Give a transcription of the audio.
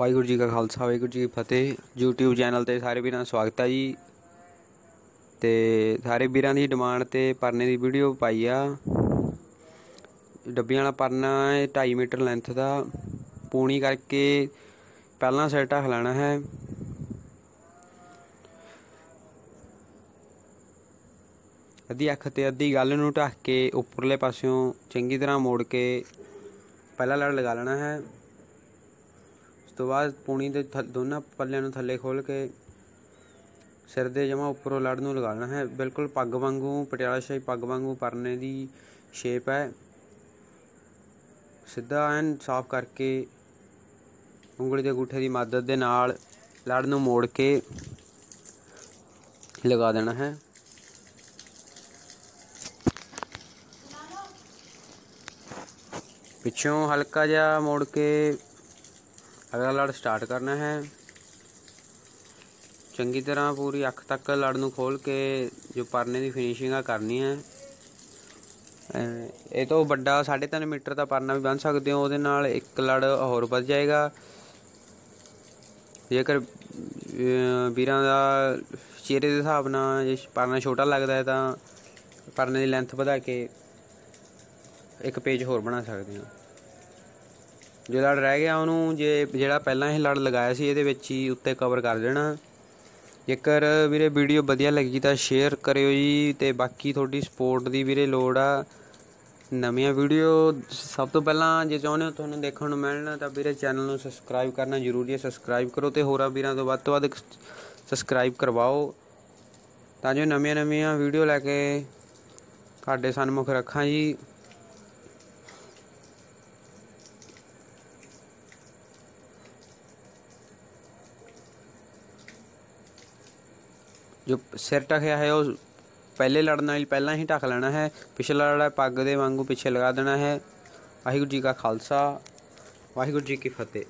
ਵਾਹਿਗੁਰੂ ਜੀ ਕਾ ਖਾਲਸਾ, ਵਾਹਿਗੁਰੂ ਜੀ ਕੀ ਫਤਿਹ। YouTube channel ਤੇ ਸਾਰੇ ਵੀਰਾਂ ਦਾ ਸਵਾਗਤ ਹੈ ਜੀ। ਤੇ ਸਾਰੇ ਵੀਰਾਂ ਦੀ ਡਿਮਾਂਡ ਤੇ ਪਰਨੇ ਦੀ ਵੀਡੀਓ ਪਾਈ ਆ। ਡੱਬੀਆਂ ਵਾਲਾ ਪਰਨਾ ਹੈ 2.5 ਮੀਟਰ ਲੈਂਥ ਦਾ। ਪੂਣੀ ਕਰਕੇ ਪਹਿਲਾਂ ਸਿਰ ਢੱਕ ਲੈਣਾ ਹੈ। ਅੱਧੀ ਅੱਖ ਤੇ ਅੱਧੀ ਗੱਲ ਨੂੰ ਢੱਕ ਕੇ ਉੱਪਰਲੇ ਪਾਸਿਓਂ ਚੰਗੀ ਤਰ੍ਹਾਂ ਮੋੜ ਕੇ ਪਹਿਲਾ ਲੜ ਲਗਾ ਲੈਣਾ ਹੈ। ਤੋਂ ਬਾਅਦ ਪੂਣੀ ਦੇ ਥ- ਦੋਨਾਂ ਪੱਲਿਆਂ ਨੂੰ ਥੱਲੇ ਖੋਲ ਕੇ ਸਿਰ ਦੇ ਜਮਾ ਉੱਪਰੋਂ ਲੜ ਨੂੰ ਲਗਾ ਲੈਣਾ ਹੈ। ਬਿਲਕੁਲ ਪੱਗ ਵਾਂਗੂ, ਪਟਿਆਲਾ ਸ਼ਾਹੀ ਪੱਗ ਵਾਂਗੂ ਪਰਨੇ ਦੀ ਸ਼ੇਪ ਹੈ। ਸਿੱਧਾ ਐਨ ਸਾਫ਼ ਕਰਕੇ ਉਂਗਲੀ ਦੇ ਅੰਗੂਠੇ ਦੀ ਮਦਦ ਦੇ ਨਾਲ ਲੜ ਨੂੰ ਮੋੜ ਕੇ ਲਗਾ ਦੇਣਾ ਹੈ। ਪਿੱਛੋਂ ਹਲਕਾ ਜਿਹਾ ਮੋੜ ਕੇ ਅਗਲਾ ਲੜ ਸਟਾਰਟ ਕਰਨਾ ਹੈ। ਚੰਗੀ ਤਰ੍ਹਾਂ ਪੂਰੀ ਅੱਖ ਤੱਕ ਲੜ ਨੂੰ ਖੋਲ ਕੇ ਜੋ ਪਰਨੇ ਦੀ ਫਿਨਿਸ਼ਿੰਗ ਆ ਕਰਨੀ ਹੈ। ਇਹ ਤੋਂ ਵੱਡਾ 3.5 ਮੀਟਰ ਦਾ ਪਰਨਾ ਵੀ ਬੰਨ ਸਕਦੇ ਹੋ, ਉਹਦੇ ਨਾਲ ਇੱਕ ਲੜ ਹੋਰ ਵੱਧ ਜਾਏਗਾ। ਜੇਕਰ ਵੀਰਾਂ ਦਾ ਚਿਹਰੇ ਦੇ ਹਿਸਾਬ ਨਾਲ ਜੇ ਪਰਨਾ ਛੋਟਾ ਲੱਗਦਾ ਹੈ ਤਾਂ ਪਰਨੇ ਦੀ ਲੈਂਥ ਵਧਾ ਕੇ ਇੱਕ ਪੇਜ ਹੋਰ ਬਣਾ ਸਕਦੇ ਹਾਂ। ਜੋ ਲੜ ਰਹਿ ਗਿਆ ਉਹਨੂੰ, ਜੇ ਜਿਹੜਾ ਪਹਿਲਾਂ ਇਹ ਲੜ ਲਗਾਇਆ ਸੀ, ਇਹਦੇ ਵਿੱਚ ਹੀ ਉੱਤੇ ਕਵਰ ਕਰ ਦੇਣਾ। ਜੇਕਰ ਵੀਰੇ ਵੀਡੀਓ ਵਧੀਆ ਲੱਗੀ ਤਾਂ ਸ਼ੇਅਰ ਕਰਿਓ ਜੀ, ਤੇ ਬਾਕੀ ਤੁਹਾਡੀ ਸਪੋਰਟ ਦੀ ਵੀਰੇ ਲੋੜ ਆ। ਨਵੀਆਂ ਵੀਡੀਓ ਸਭ ਤੋਂ ਪਹਿਲਾਂ ਜੇ ਚਾਹੁੰਦੇ ਹੋ ਤੁਹਾਨੂੰ ਦੇਖਣ ਨੂੰ ਮਿਲਣ, ਤਾਂ ਵੀਰੇ ਚੈਨਲ ਨੂੰ ਸਬਸਕ੍ਰਾਈਬ ਕਰਨਾ ਜ਼ਰੂਰੀ ਹੈ। ਸਬਸਕ੍ਰਾਈਬ ਕਰੋ ਤੇ ਹੋਰਾਂ ਵੀਰਾਂ ਤੋਂ ਵੱਧ ਤੋਂ ਵੱਧ ਸਬਸਕ੍ਰਾਈਬ ਕਰਵਾਓ। ਤਾਂ ਜੋ ਨਵੀਆਂ ਨਵੀਆਂ ਵੀਡੀਓ ਲੈ ਕੇ ਤੁਹਾਡੇ ਸਨਮੁਖ ਰੱਖਾਂ ਜੀ। ਜੋ ਸਿਰ ਢਕਿਆ ਹੈ, ਉਹ ਪਹਿਲੇ ਲੜਨ ਨਾਲ ਪਹਿਲਾਂ ਹੀ ਢੱਕ ਲੈਣਾ ਹੈ। ਪਿਛਲਾ ਲੜਾ ਪੱਗ ਦੇ ਵਾਂਗੂ ਪਿੱਛੇ ਲਗਾ ਦੇਣਾ ਹੈ। ਵਾਹਿਗੁਰੂ ਜੀ ਕਾ ਖਾਲਸਾ, ਵਾਹਿਗੁਰੂ ਜੀ ਕੀ ਫਤਿਹ।